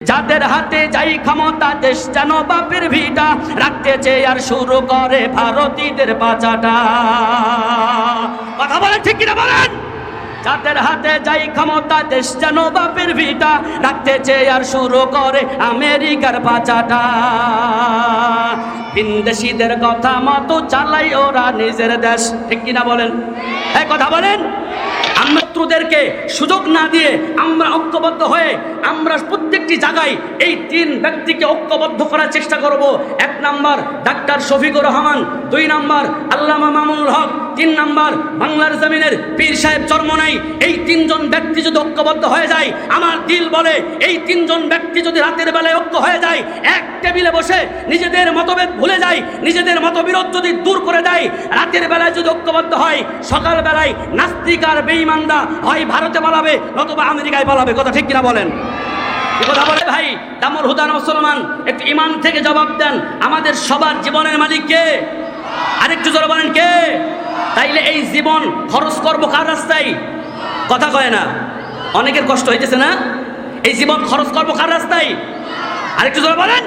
যাদের হাতে যাই ক্ষমতা, দেশ যেন বাপের ভিটা। রাখতে চেয়ে আর শুরু করে ভারতীদের পাচাটা কথা বলেন ঠিক কিনা বলেন? যাদের হাতে যাই ক্ষমতা, দেশ যেন বাপের ভিটা। রাখতে চেয়ে আর শুরু করে আমেরিকার পাচাটা বিন্দেশিদের কথা মতো চালাই ওরা নিজের দেশ। ঠিক কিনা বলেন? এই কথা বলেন? আমরা শত্রুদেরকে সুযোগ না দিয়ে আমরা ঐক্যবদ্ধ হয়ে আমরা প্রত্যেকটি জায়গায় এই তিন ব্যক্তিকে ঐক্যবদ্ধ করার চেষ্টা করব। এক নাম্বার ডাক্তার শফিকুর রহমান, দুই নাম্বার আল্লামা মামুনুল হক, তিন নাম্বার বাংলার জমিনের পীর সাহেব চর্মনাই এই তিনজন ব্যক্তি যদি ঐক্যবদ্ধ হয়ে যায়, আমার দিল বলে, এই তিনজন ব্যক্তি যদি রাতের বেলায় ঐক্য হয়ে যায়, এক টেবিলে বসে নিজেদের মতভেদ ভুলে যায়, নিজেদের মতবিরোধ যদি দূর করে দেয়, রাতের বেলায় যদি ঐক্যবদ্ধ হয় সকাল বেলায় নাস্তিক আর বেঈমানদা হয় ভারতে পালাবে, নতুবা আমেরিকায় পালাবে, কথা ঠিক কিনা বলেন? কথা বলে, ভাই দামর হুদান মুসলমান, একটু ইমান থেকে জবাব দেন। আমাদের সবার জীবনের মালিক কে? আরেকটু জোরে বলেন, কে? তাইলে এই জীবন খরচ করব কার রাস্তায়? কথা কয় না। অনেকের কষ্ট হইতেছে না? এই জীবন খরচ করব কার রাস্তায়? আরেকটু জোরে বলেন,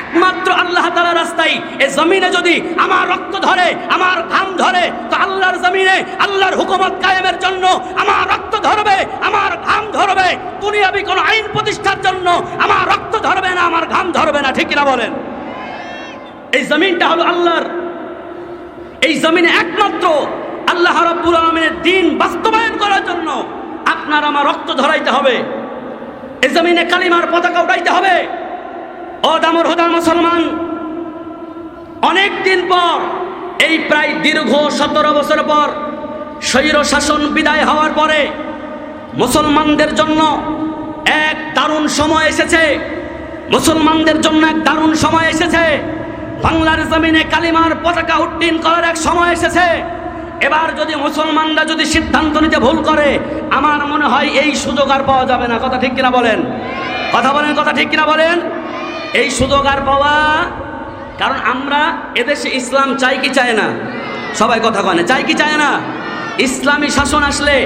একমাত্র আল্লাহ তালা রাস্তায়। এই জমিনে যদি আমার রক্ত ধরে, আমার ঘাম ধরে, তো আল্লাহর জমিনে আল্লাহর হুকুমত কায়েমের জন্য আমার রক্ত ধরবে আমার ঘাম ধরবে দুনিয়াবি কোনো আইন প্রতিষ্ঠার জন্য আমার রক্ত ধরবে না আমার ঘাম ধরবে না ঠিক কিনা বলেন এই জমিনটা হলো আল্লাহর। এই জমিনে একমাত্র আল্লাহ রাব্বুল আলমিনের দিন বাস্তবায়ন করার জন্য আপনার আমার রক্ত ধরাইতে হবে। এই জমিনে কালিমার পতাকা উঠাইতে হবে। ও দামর হোদা মুসলমান, অনেক দিন পর, এই প্রায় দীর্ঘ সতেরো বছর পর স্বৈর শাসন বিদায় হওয়ার পরে মুসলমানদের জন্য এক দারুণ সময় এসেছে। মুসলমানদের জন্য এক দারুণ সময় এসেছে। বাংলার জমিনে কালিমার পতাকা উড্ডীন করার এক সময় এসেছে। এবার যদি মুসলমানরা যদি সিদ্ধান্ত নিতে ভুল করে, আমার মনে হয় এই সুযোগ আর পাওয়া যাবে না। কথা ঠিক কিনা বলেন? কথা বলেন, কথা ঠিক কিনা বলেন? এই সুযোগ আর পাওয়া, কারণ আমরা এদেশে ইসলাম চাই কি চায় না? সবাই কথা কয় চাই কি চায় না? ইসলামী শাসন আসলে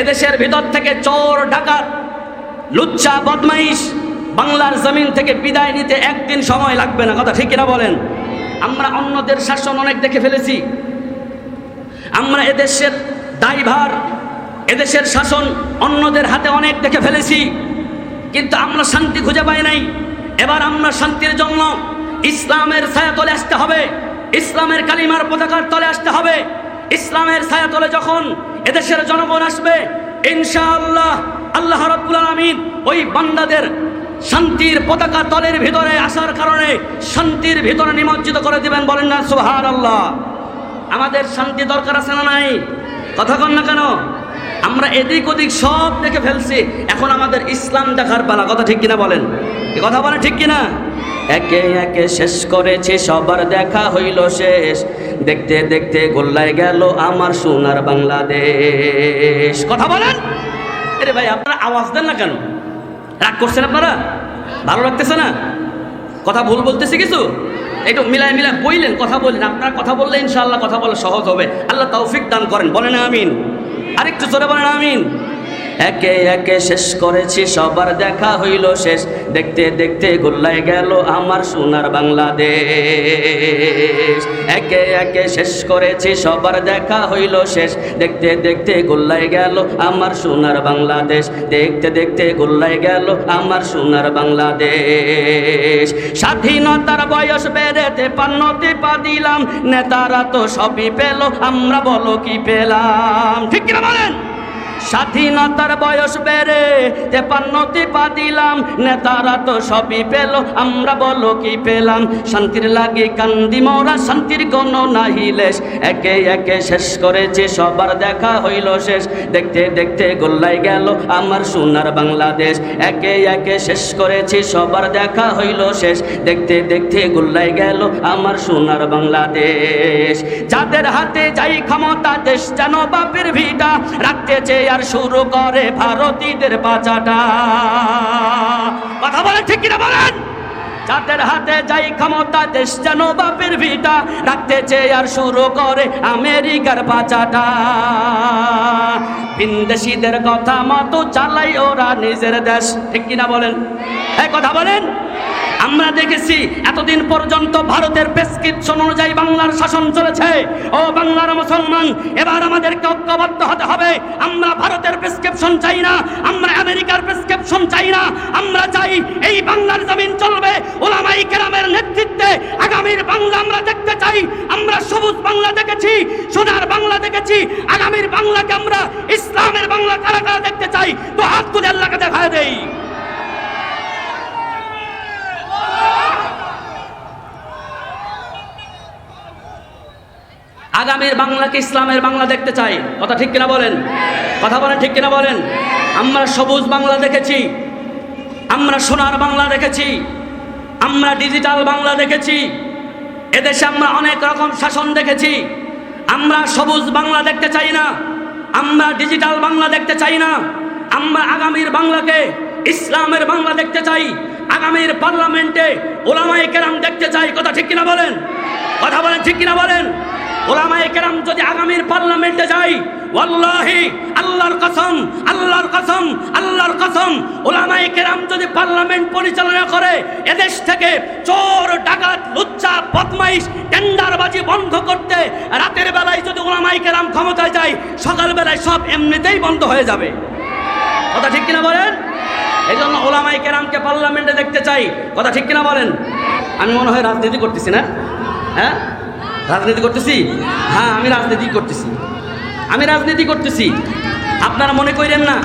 এদেশের ভিতর থেকে চোর, ডাকাত লুচ্চা বদমাইশ বাংলার জমিন থেকে বিদায় নিতে একদিন সময় লাগবে না। কথা ঠিক কিনা বলেন? আমরা অন্যদের শাসন অনেক দেখে ফেলেছি। আমরা এদেশের দায়ভার, এদেশের শাসন অন্যদের হাতে অনেক দেখে ফেলেছি। কিন্তু আমরা শান্তি খুঁজে পাই নাই। এবার আমরা শান্তির জন্য ইসলামের ছায়া তলে আসতে হবে। ইসলামের কালিমার পতাকার তলে আসতে হবে। ইসলামের ছায়া তলে যখন এদেশের জনগণ আসবে, ইনশাআল্লাহ, আল্লাহ রাব্বুল আলামিন ওই বান্দাদের শান্তির পতাকা তলের ভিতরে আসার কারণে শান্তির ভিতরে নিমজ্জিত করে দিবেন। বলেন না, সুবহানাল্লাহ। আমাদের শান্তি দরকার আছে না নাই? কথা কন না কেন? আমরা এদিক ওদিক সব দেখে ফেলছি। এখন আমাদের ইসলাম দেখার পালা। কথা ঠিক কিনা বলেন? এ কথা বলেন ঠিক কিনা? একে একে শেষ করেছে, সবার দেখা হইল শেষ। দেখতে দেখতে গোল্লায় গেল আমার সোনার বাংলাদেশ। কথা বলেন? আরে ভাই, আপনারা আওয়াজ দেন না কেন? রাগ করছেন আপনারা? ভালো লাগতেছে না? কথা ভুল বলতেছে কিছু? একটু মিলায় মিলায় বইলেন, কথা বললেন। আপনার কথা বললে ইনশাআল্লাহ কথা বলা সহজ হবে। আল্লাহ তৌফিক দান করেন। বলেন আমিন। আরেকটু জোরে বলেন আমিন। একে একে শেষ করেছি, সবার দেখা হইল শেষ। দেখতে দেখতে গোল্লায় গেল আমার সোনার বাংলাদেশ। একে একে শেষ করেছি, সবার দেখা হইল শেষ। দেখতে দেখতে গোল্লায় গেল আমার সোনার বাংলাদেশ। দেখতে দেখতে গোল্লায় গেল আমার সোনার বাংলাদেশ। স্বাধীনতার বয়স বেড়েতে পান্নতে পা দিলাম। নেতারা তো সবই পেল, আমরা বলো কি পেলাম। ঠিক কিনা বলেন? স্বাধীনতার বয়স বেড়ে তেপান্নতে পা দিলাম। নেতারা তো সবই পেল, আমরা বলো কি পেলাম? শান্তির লাগে কান্দি মোরা, শান্তির কোনো নাহিলেশ একে একে শেষ করেছে, সবার দেখা হইল শেষ। দেখতে দেখতে গোল্লাই গেল আমার সোনার বাংলাদেশ। একে একে শেষ করেছে, সবার দেখা হইল শেষ। দেখতে দেখতে গোল্লাই গেল আমার সোনার বাংলাদেশ। যাদের হাতে যাই ক্ষমতা, দেশ যেন বাপের ভিটা। রাখতে চেয়ে আর শুরু করে ভারতীদের বাঁচাটা। কথা বলেন ঠিক কিনা বলেন? যাদের হাতে যাই ক্ষমতা, দেশ যেন বাপের ভিটা, রাখতে চেয়ে আর শুরু করে আমেরিকার বাঁচাটা। বিন্দেশিদের কথা মতো চালাই ওরা নিজের দেশ। ঠিক কিনা বলেন? এই কথা বলেন? আমরা দেখেছি এতদিন পর্যন্ত ভারতের প্রেসক্রিপশন অনুযায়ী বাংলার শাসন চলেছে। ও বাংলার মুসলমান, এবার আমাদেরকে ঐক্যবদ্ধ হতে হবে। আমরা ভারতের প্রেসক্রিপশন চাই না, আমরা আমেরিকার প্রেসক্রিপশন চাই না, আমরা চাই এই বাংলার জমিন চলবে। ওলামাই কেরামের নেতৃত্বে আগামীর বাংলা আমরা দেখতে চাই। আমরা সবুজ বাংলা দেখেছি, সোনার বাংলা দেখেছি, আগামীর বাংলাকে আমরা ইসলামের বাংলা কারা কারা দেখতে চাই তো হাত তুলে আল্লাহকে দেখা দেই আগামীর বাংলাকে ইসলামের বাংলা দেখতে চাই। কথা ঠিক কিনা বলেন? কথা বলেন ঠিক কিনা বলেন? আমরা সবুজ বাংলা দেখেছি। আমরা সোনার বাংলা দেখেছি। আমরা ডিজিটাল বাংলা দেখেছি। এদেশে আমরা অনেক রকম শাসন দেখেছি। আমরা সবুজ বাংলা দেখতে চাই না। আমরা ডিজিটাল বাংলা দেখতে চাই না। আমরা আগামীর বাংলাকে ইসলামের বাংলা দেখতে চাই। আগামীর পার্লামেন্টে ওলামাই কেরাম দেখতে চাই। কথা ঠিক কিনা বলেন? কথা বলেন ঠিক কিনা বলেন? ওলামায়ে কেরাম যদি আগামীর পার্লামেন্টে যাই ওয়াল্লাহি, আল্লাহর কসম আল্লাহর কসম আল্লাহর কসম, ওলামায়ে কেরাম যদি পার্লামেন্ট পরিচালনা করে, এদেশ থেকে চোর, ডাকাত, লুচ্চা, বদমাইশ, টেন্ডারবাজি বন্ধ করতে রাতের বেলায় যদি ওলামায়ে কেরাম ক্ষমতায় যায় সকাল বেলায় সব এমনিতেই বন্ধ হয়ে যাবে। কথা ঠিক কিনা বলেন? এই জন্য ওলামাই কেরামকে পার্লামেন্টে দেখতে চাই। কথা ঠিক কিনা বলেন? আমি মনে হয় রাজনীতি করতেছি না। হ্যাঁ? রাজনীতি করতেছি? হ্যাঁ আমি রাজনীতি করতেছি। আমি রাজনীতি করতেছি। আপনারা মনে করেন না,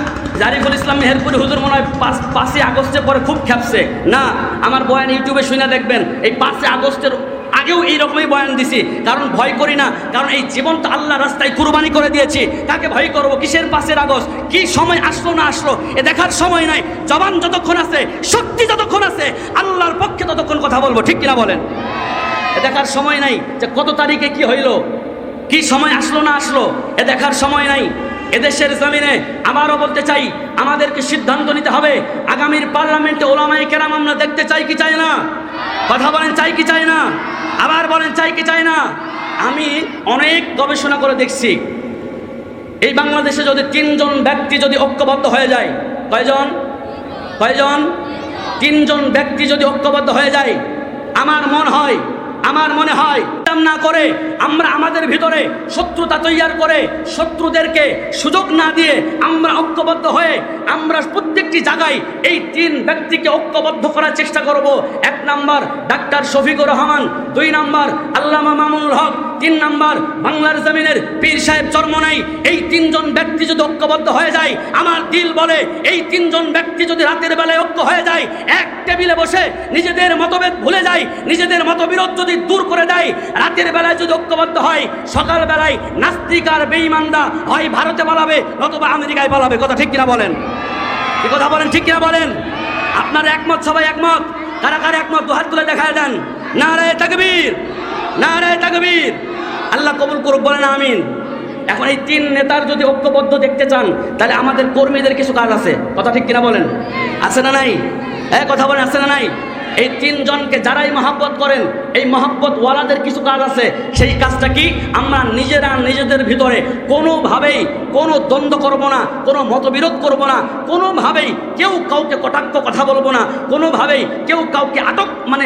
জারিফুল ইসলাম মেহেরপুরি হুজুর মনে হয় পাঁচ, পাঁচই আগস্টের পরে খুব খেপছে না, আমার বয়ান ইউটিউবে শুনে দেখবেন, এই পাঁচই আগস্টের আগেও এইরকমই বয়ান দিছি। কারণ ভয় করি না, কারণ এই জীবন তো আল্লাহ রাস্তায় কুরবানি করে দিয়েছি। কাকে ভয় করব? কিসের পাশের আগস্ট? কি সময় আসলো না আসলো? এ দেখার সময় নাই। জবান যতক্ষণ আছে, শক্তি যতক্ষণ আছে, আল্লাহর পক্ষে ততক্ষণ কথা বলব। ঠিক কিনা বলেন? দেখার সময় নাই যে কত তারিখে কি হইল, কি সময় আসলো না আসলো, এ দেখার সময় নাই। এদেশের জমিনে আবারও বলতে চাই, আমাদেরকে সিদ্ধান্ত নিতে হবে, আগামীর পার্লামেন্টে ওলামাই কেরাম আমরা দেখতে চাই কি চাই না? কথা বলেন চাই কি চাই না? আবার বলেন চাই কি চাই না? আমি অনেক গবেষণা করে দেখছি। এই বাংলাদেশে যদি তিনজন ব্যক্তি যদি ঐক্যবদ্ধ হয়ে যায়, কয়জন? কয়জন? তিনজন ব্যক্তি যদি ঐক্যবদ্ধ হয়ে যায়, আমার মন হয় আমার মনে হয় না করে আমরা আমাদের ভিতরে শত্রুতা তৈয়ার করে শত্রুদেরকে সুযোগ না দিয়ে আমরা ঐক্যবদ্ধ হয়ে আমরা প্রত্যেকটি জায়গায় এই তিন ব্যক্তিকে ঐক্যবদ্ধ করার চেষ্টা করব। এক নাম্বার ডাক্তার শফিকুর রহমান, দুই নাম্বার আল্লামা মামুনুল হক তিন নাম্বার, বাংলার জমিনের পীর সাহেব চর্মনাই এই তিনজন ব্যক্তি যদি ঐক্যবদ্ধ হয়ে যায়, আমার দিল বলে, এই তিনজন ব্যক্তি যদি রাতের বেলায় ঐক্য হয়ে যায়, এক টেবিলে বসে নিজেদের মতভেদ ভুলে যায়, নিজেদের মতবিরোধ যদি দূর করে দেয়, রাতের বেলায় যদি ঐক্যবদ্ধ হয় সকাল বেলায় নাস্তিক আর বেঈমান্দা হয় ভারতে পালাবে, নতুবা আমেরিকায় পালাবে। কথা ঠিক কিনা বলেন? কি কথা বলেন? ঠিক কিনা বলেন? আপনার একমত, সবাই একমত? কারা কারা একমত? দুহাত তুলে দেখায় দেন। না রে তাকবীর না রে তাকবীর। আল্লাহ কবুল করুক, বলেন আমিন। এখন এই তিন নেতার যদি ঐক্যবদ্ধ দেখতে চান, তাহলে আমাদের কর্মীদের কিছু কাজ আছে। কথা ঠিক কিনা বলেন? আছে না নাই? হ্যাঁ কথা বলেন, আছে না নাই? এই তিনজনকে যারাই মহাব্বত করেন, এই মহাব্বত ওয়ালাদের কিছু কাজ আছে। সেই কাজটা কি? আমরা নিজেরা নিজেদের ভিতরে কোনোভাবেই কোনো দ্বন্দ্ব করব না, কোনো মতবিরোধ করব না, কোনোভাবেই কেউ কাউকে কটাক্ষ কথা বলব না, কোনোভাবেই কেউ কাউকে আটক মানে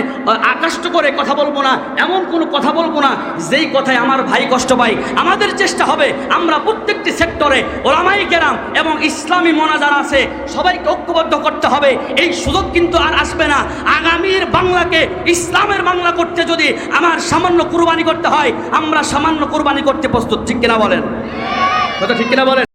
আকাষ্ট করে কথা বলব না, এমন কোনো কথা বলব না যেই কথায় আমার ভাই কষ্ট পাই আমাদের চেষ্টা হবে আমরা প্রত্যেকটি সেক্টরে ওলামাই কেরাম এবং ইসলামী মনা যারা আছে, সবাইকে ঐক্যবদ্ধ করতে হবে। এই সুযোগ কিন্তু আর আসবে না। আগামীর বাংলাকে, ইসলামের বাংলা করতে যদি আমার সামান্য কুরবানি করতে হয়, আমরা সামান্য কুরবানি করতে প্রস্তুত, ঠিক কিনা বলেন? কথা ঠিক কিনা বলেন?